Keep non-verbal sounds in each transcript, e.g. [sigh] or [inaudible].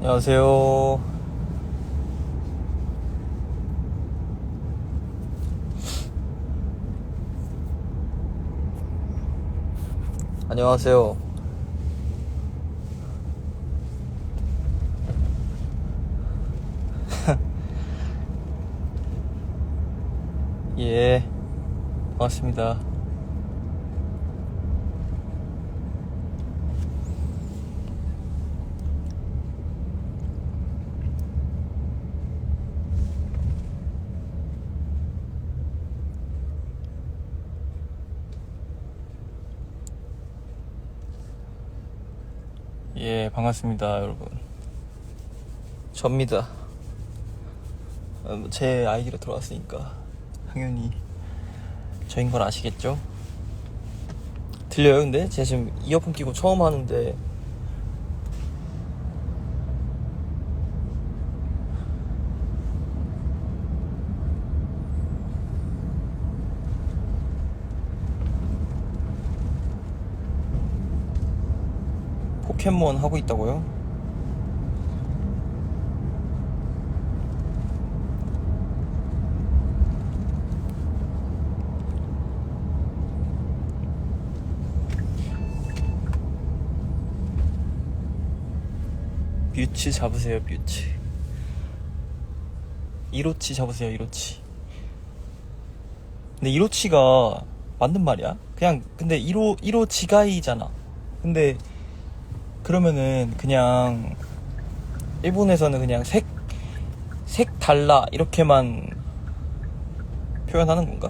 안녕하세요. 안녕하세요. [laughs] 예, 반갑습니다. 예, 반갑습니다, 여러분. 접니다. 어, 뭐제 아이디로 들어왔으니까 당연히 저인 걸 아시겠죠? 들려요, 근데? 제가 지금 이어폰 끼고 처음 하는데 포켓몬 하고 있다고요? 뮤치 잡으세요 뮤치 이로치 잡으세요 이로치 근데 이로치가 맞는 말이야? 그냥 근데 이로 이로치가이잖아 근데 그러면은 그냥 일본에서는 그냥 색, 색 달라 이렇게만 표현하는 건가?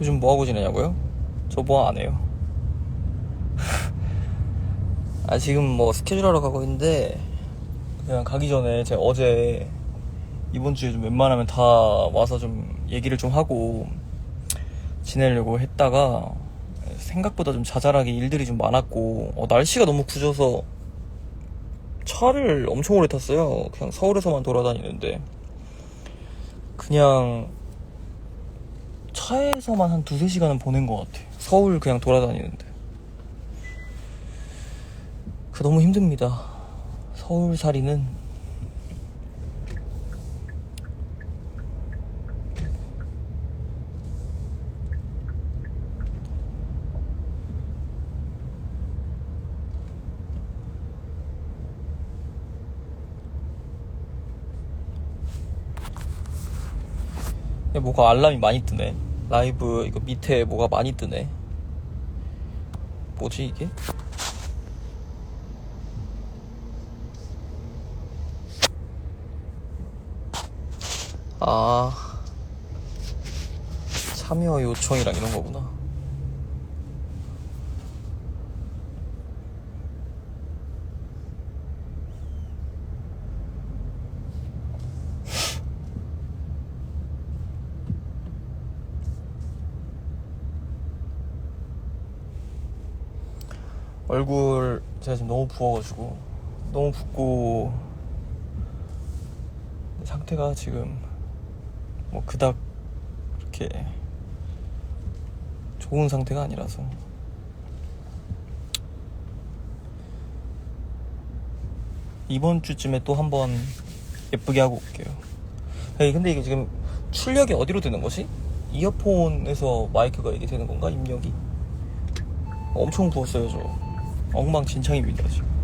요즘 뭐 하고 지내냐고요? 저 뭐 안 해요. [laughs] 아 지금 뭐 스케줄 하러 가고 있는데 그냥 가기 전에 제가 어제 이번 주에 좀 웬만하면 다 와서 좀 얘기를 좀 하고 지내려고 했다가 생각보다 좀 자잘하게 일들이 좀 많았고 어, 날씨가 너무 굳어서 차를 엄청 오래 탔어요. 그냥 서울에서만 돌아다니는데 그냥 차에서만 한 두세 시간은 보낸 것 같아. 서울 그냥 돌아다니는데 그 너무 힘듭니다. 서울 살이는 뭐가 알람이 많이 뜨네. 라이브 이거 밑에 뭐가 많이 뜨네. 뭐지 이게? 아 참여 요청이랑 이런 거구나. 얼굴 제가 지금 너무 부어가지고 너무 붓고 상태가 지금 뭐 그닥 그렇게 좋은 상태가 아니라서 이번 주쯤에 또 한번 예쁘게 하고 올게요. 근데 이게 지금 출력이 어디로 되는 거지? 이어폰에서 마이크가 이게 되는 건가? 입력이? 엄청 부었어요, 저. 엉망진창입니다, 지금.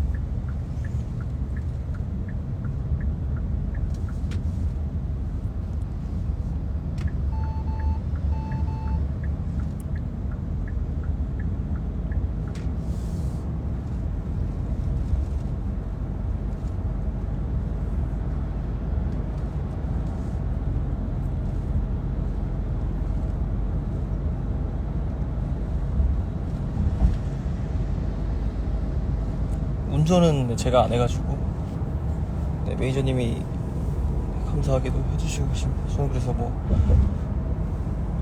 운전은 제가 안 해가지고 네, 매니저님이 감사하게도 해주시고. 저는 그래서 뭐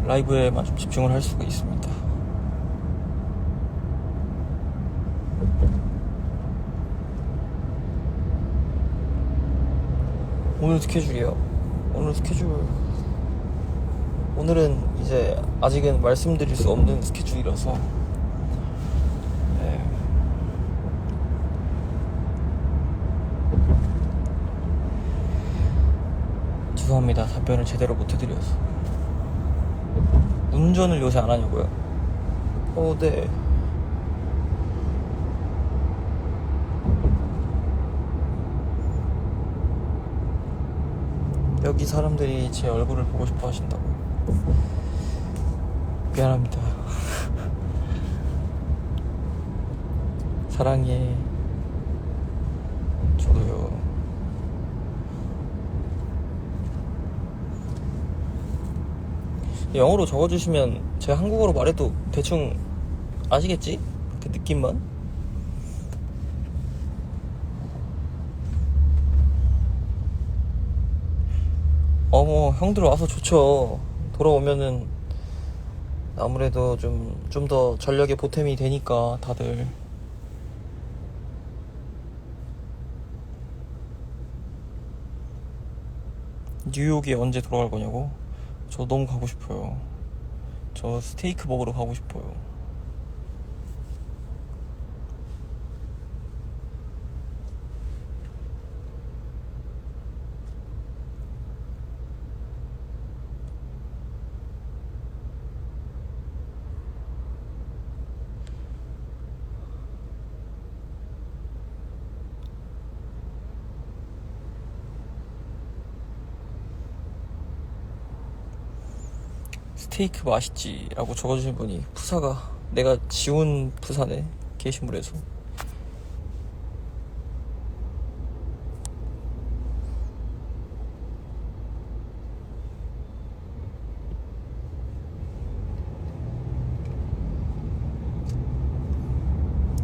라이브에만 좀 집중을 할 수가 있습니다. 오늘 스케줄이요. 오늘 스케줄 오늘은 이제 아직은 말씀드릴 수 없는 스케줄이라서 네, 죄송합니다. 답변을 제대로 못 해드려서. 운전을 요새 안 하냐고요? 어, 네. 여기 사람들이 제 얼굴을 보고 싶어 하신다고요. 미안합니다. [laughs] 사랑해. 저도요. 영어로 적어주시면 제가 한국어로 말해도 대충 아시겠지? 그 느낌만? 어머, 형들 와서 좋죠. 돌아오면은 아무래도 좀, 좀 더 전력에 보탬이 되니까 다들. 뉴욕에 언제 돌아갈 거냐고? 저 너무 가고 싶어요. 저 스테이크 먹으러 가고 싶어요. 스테이크 맛있지 라고 적어주신 분이 푸사가 내가 지운 푸사네 게시물에서.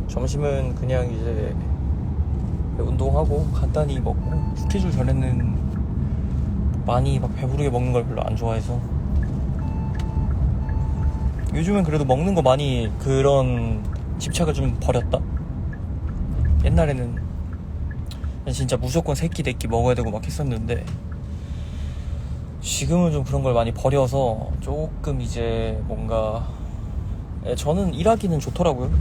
점심은 그냥 이제 운동하고 간단히 먹고 스케줄 전에는 많이 막 배부르게 먹는 걸 별로 안 좋아해서 요즘은 그래도 먹는 거 많이 그런 집착을 좀 버렸다. 옛날에는 진짜 무조건 새끼 대끼 먹어야 되고 막 했었는데 지금은 좀 그런 걸 많이 버려서 조금 이제 뭔가 예, 저는 일하기는 좋더라고요.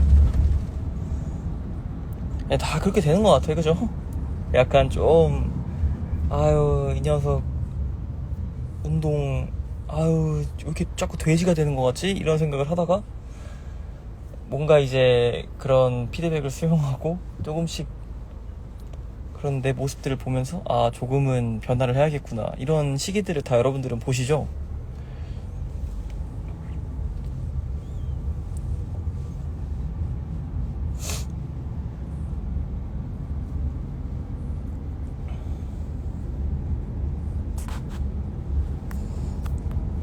예, 다 그렇게 되는 것 같아요, 그죠? 약간 좀 아유 이 녀석 운동 아유 왜 이렇게 자꾸 돼지가 되는 것 같지? 이런 생각을 하다가 뭔가 이제 그런 피드백을 수용하고 조금씩 그런 내 모습들을 보면서 아 조금은 변화를 해야겠구나 이런 시기들을 다 여러분들은 보시죠?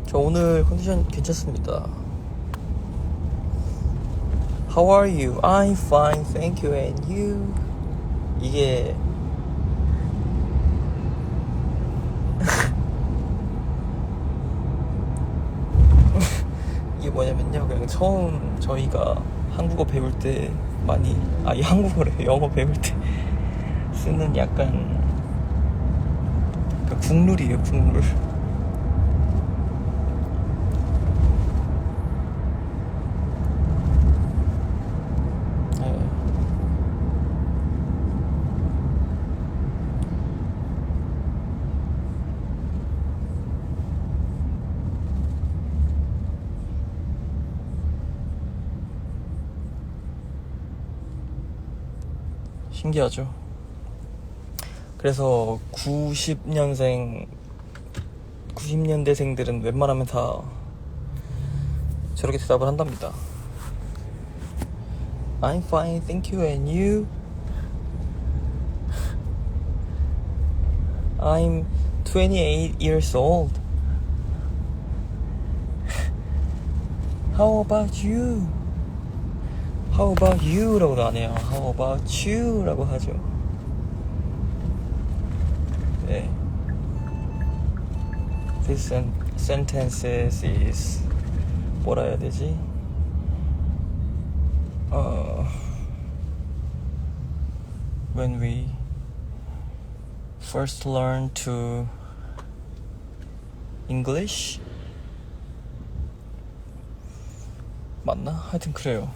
저 오늘 컨디션 괜찮습니다. How are you? I'm fine, thank you, and you? 이게 [laughs] 이게 뭐냐면요, 그냥 처음 저희가 한국어 배울 때 많이 아이 한국어래 [laughs] 영어 배울 때 쓰는 약간 그 국룰이에요, 국룰. 네. 신기하죠. 그래서 90년생, 90년대생들은 웬만하면 다 저렇게 대답을 한답니다. I'm fine, thank you, and you? I'm 28 years old. How about you? How about you? 라고도 안 해요. How about you? 라고 하죠. 네. This sen- sentences is 뭐라 해야 되지? 어, when we first learn to English 맞나? 하여튼 그래요.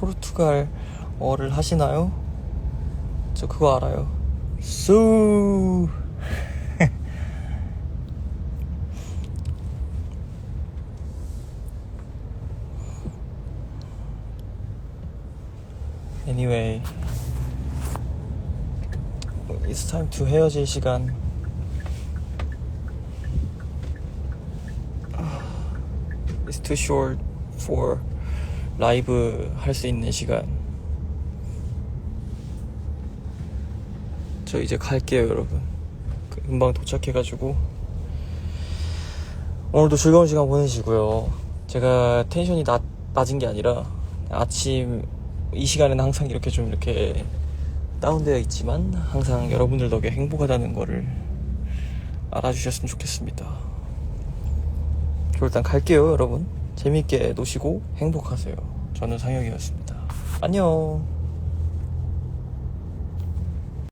포르투갈어를 하시나요? 저 그거 알아요. 수 Anyway, it's time to 헤어질 시간. It's too short for 라이브 할 수 있는 시간. 저 이제 갈게요, 여러분. 그- 금방 도착해가지고 오늘도 즐거운 시간 보내시고요. 제가 텐션이 낮, 낮은 게 아니라 아침 이 시간에는 항상 이렇게 좀 이렇게 다운되어 있지만 항상 여러분들 덕에 행복하다는 거를 알아주셨으면 좋겠습니다. 저 일단 갈게요, 여러분. 재밌게 노시고 행복하세요. 저는 상혁이었습니다. 안녕.